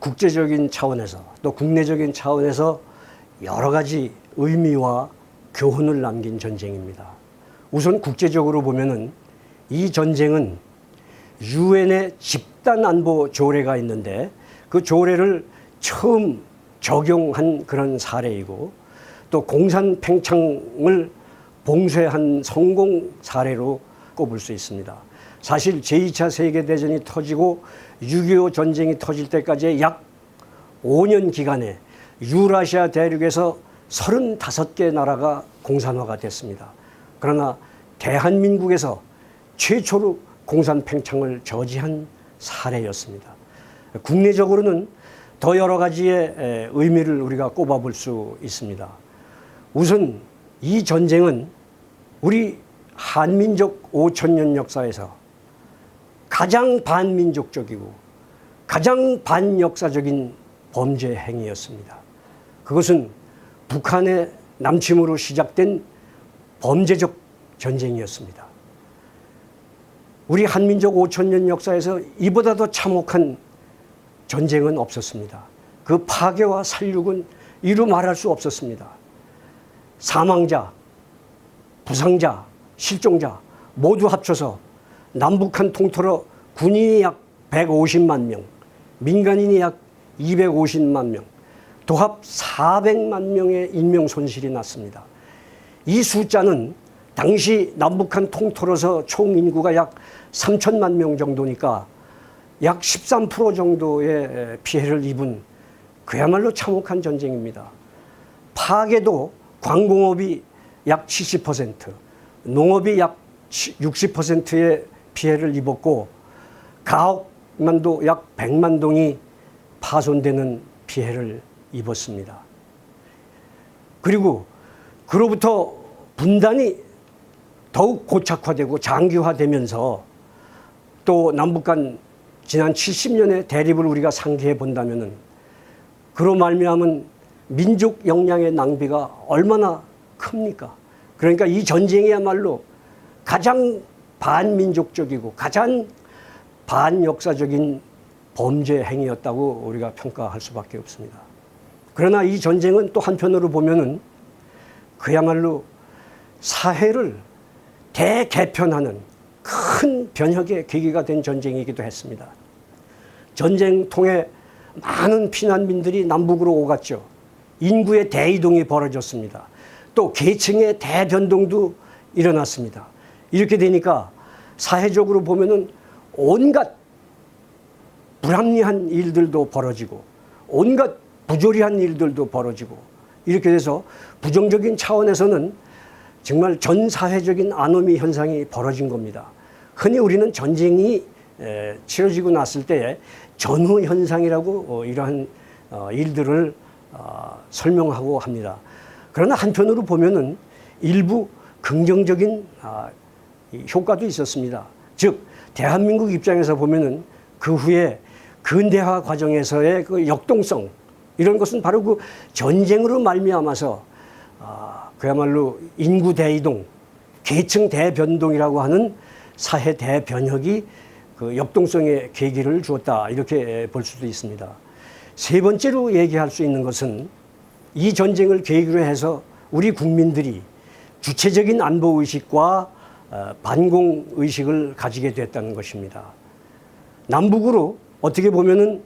국제적인 차원에서 또 국내적인 차원에서 여러 가지 의미와 교훈을 남긴 전쟁입니다. 우선 국제적으로 보면은 이 전쟁은 유엔의 집단 안보 조례가 있는데 그 조례를 처음 적용한 그런 사례이고 또 공산 팽창을 봉쇄한 성공 사례로 꼽을 수 있습니다. 사실 제2차 세계대전이 터지고 6.25 전쟁이 터질 때까지 약 5년 기간에 유라시아 대륙에서 35개 나라가 공산화가 됐습니다. 그러나 대한민국에서 최초로 공산 팽창을 저지한 사례였습니다. 국내적으로는 더 여러 가지의 에, 의미를 우리가 꼽아볼 수 있습니다. 우선 이 전쟁은 우리 한민족 5천년 역사에서 가장 반민족적이고 가장 반역사적인 범죄 행위였습니다. 그것은 북한의 남침으로 시작된 범죄적 전쟁이었습니다. 우리 한민족 5천년 역사에서 이보다 더 참혹한 전쟁은 없었습니다. 그 파괴와 살육은 이루 말할 수 없었습니다. 사망자, 부상자, 실종자 모두 합쳐서 남북한 통틀어 군인이 약 150만 명, 민간인이 약 250만 명, 도합 400만 명의 인명 손실이 났습니다. 이 숫자는 당시 남북한 통틀어서 총 인구가 약 3천만 명 정도니까 약 13% 정도의 피해를 입은 그야말로 참혹한 전쟁입니다. 파괴도 광공업이 약 70%, 농업이 약 60%의 피해를 입었고 가옥만도 약 100만 동이 파손되는 피해를 입었습니다. 그리고 그로부터 분단이 더욱 고착화되고 장기화되면서 또 남북 간 지난 70년의 대립을 우리가 상기해 본다면은 그로 말미암은 민족 역량의 낭비가 얼마나 큽니까? 그러니까 이 전쟁이야말로 가장 반민족적이고 가장 반역사적인 범죄 행위였다고 우리가 평가할 수밖에 없습니다. 그러나 이 전쟁은 또 한편으로 보면은 그야말로 사회를 대개편하는 큰 변혁의 계기가 된 전쟁이기도 했습니다. 전쟁 통해 많은 피난민들이 남북으로 오갔죠. 인구의 대이동이 벌어졌습니다. 또 계층의 대변동도 일어났습니다. 이렇게 되니까 사회적으로 보면은 온갖 불합리한 일들도 벌어지고 온갖 부조리한 일들도 벌어지고 이렇게 돼서 부정적인 차원에서는 정말 전 사회적인 아노미 현상이 벌어진 겁니다. 흔히 우리는 전쟁이 에, 치러지고 났을 때 전후 현상이라고 어, 이러한 어, 일들을 어, 설명하고 합니다. 그러나 한편으로 보면은 일부 긍정적인 아, 이 효과도 있었습니다. 즉 대한민국 입장에서 보면은 그 후에 근대화 과정에서의 그 역동성 이런 것은 바로 그 전쟁으로 말미암아서 아, 그야말로 인구 대이동, 계층 대변동이라고 하는 사회 대변혁이 그 역동성의 계기를 주었다 이렇게 볼 수도 있습니다. 세 번째로 얘기할 수 있는 것은 이 전쟁을 계기로 해서 우리 국민들이 주체적인 안보 의식과 어, 반공 의식을 가지게 됐다는 것입니다. 남북으로 어떻게 보면은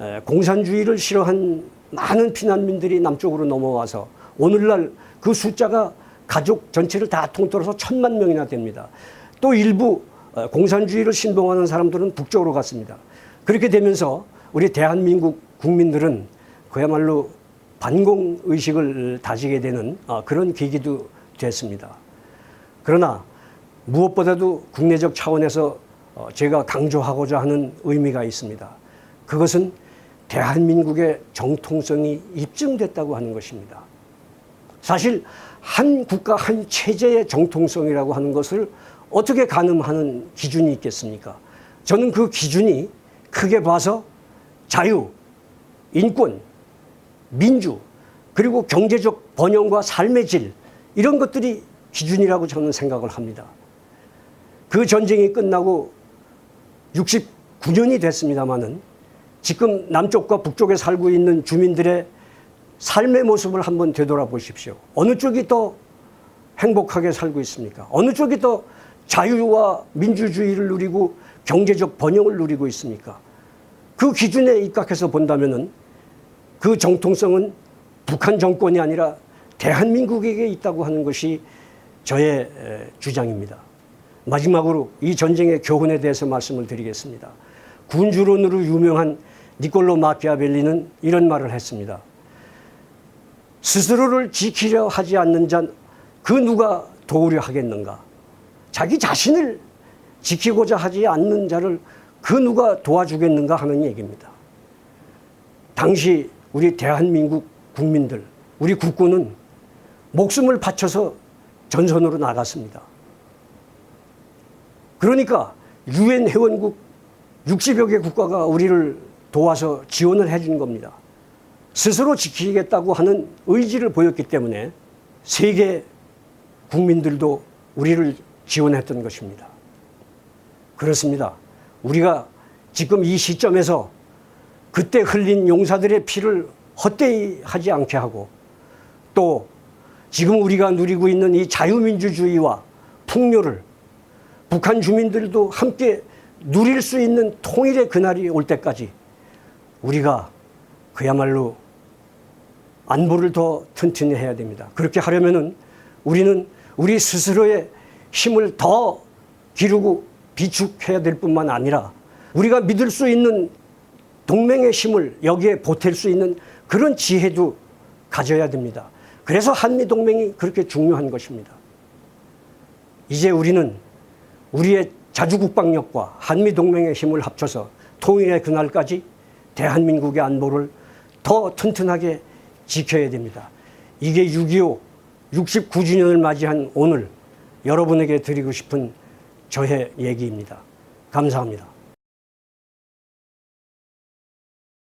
에, 공산주의를 싫어한 많은 피난민들이 남쪽으로 넘어와서 오늘날 그 숫자가 가족 전체를 다 통틀어서 천만 명이나 됩니다. 또 일부 어, 공산주의를 신봉하는 사람들은 북쪽으로 갔습니다. 그렇게 되면서 우리 대한민국 국민들은 그야말로 반공 의식을 다지게 되는 어, 그런 계기도 됐습니다. 그러나 무엇보다도 국내적 차원에서 어, 제가 강조하고자 하는 의미가 있습니다. 그것은 대한민국의 정통성이 입증됐다고 하는 것입니다. 사실 한 국가 한 체제의 정통성이라고 하는 것을 어떻게 가늠하는 기준이 있겠습니까? 저는 그 기준이 크게 봐서 자유, 인권, 민주, 그리고 경제적 번영과 삶의 질, 이런 것들이 기준이라고 저는 생각을 합니다. 그 전쟁이 끝나고 69년이 됐습니다마는 지금 남쪽과 북쪽에 살고 있는 주민들의 삶의 모습을 한번 되돌아보십시오. 어느 쪽이 더 행복하게 살고 있습니까? 어느 쪽이 더 자유와 민주주의를 누리고 경제적 번영을 누리고 있습니까? 그 기준에 입각해서 본다면은 그 정통성은 북한 정권이 아니라 대한민국에게 있다고 하는 것이 저의 에, 주장입니다. 마지막으로 이 전쟁의 교훈에 대해서 말씀을 드리겠습니다. 군주론으로 유명한 니콜로 마키아벨리는 이런 말을 했습니다. 스스로를 지키려 하지 않는 자 그 누가 도우려 하겠는가? 자기 자신을 지키고자 하지 않는 자를 그 누가 도와주겠는가 하는 얘기입니다. 당시 우리 대한민국 국민들, 우리 국군은 목숨을 바쳐서 전선으로 나갔습니다. 그러니까 유엔 회원국 60여 개 국가가 우리를 도와서 지원을 해준 겁니다. 스스로 지키겠다고 하는 의지를 보였기 때문에 세계 국민들도 우리를 지원했던 것입니다. 그렇습니다. 우리가 지금 이 시점에서 그때 흘린 용사들의 피를 헛되이 하지 않게 하고 또 지금 우리가 누리고 있는 이 자유민주주의와 풍요를 북한 주민들도 함께 누릴 수 있는 통일의 그날이 올 때까지 우리가 그야말로 안보를 더 튼튼히 해야 됩니다. 그렇게 하려면은 우리는 우리 스스로의 힘을 더 기르고 비축해야 될 뿐만 아니라 우리가 믿을 수 있는 동맹의 힘을 여기에 보탤 수 있는 그런 지혜도 가져야 됩니다. 그래서 한미 동맹이 그렇게 중요한 것입니다. 이제 우리는 우리의 자주국방력과 한미 동맹의 힘을 합쳐서 통일의 그날까지 대한민국의 안보를 더 튼튼하게 지켜야 됩니다. 이게 6.25 69주년을 맞이한 오늘 여러분에게 드리고 싶은 저의 얘기입니다. 감사합니다.